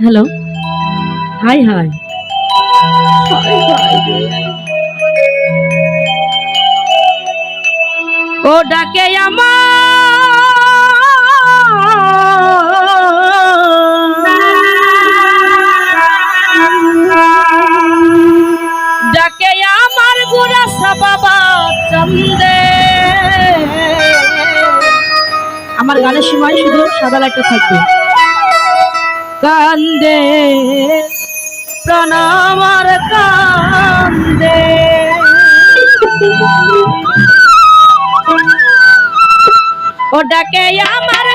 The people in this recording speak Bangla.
হ্যালো হাই হাই ও ডাকে আমার গানের সময় শুধু সাদা লাইটটা থাকবে। কান্দে প্রণামার কান্দে। ও ডাকে আমার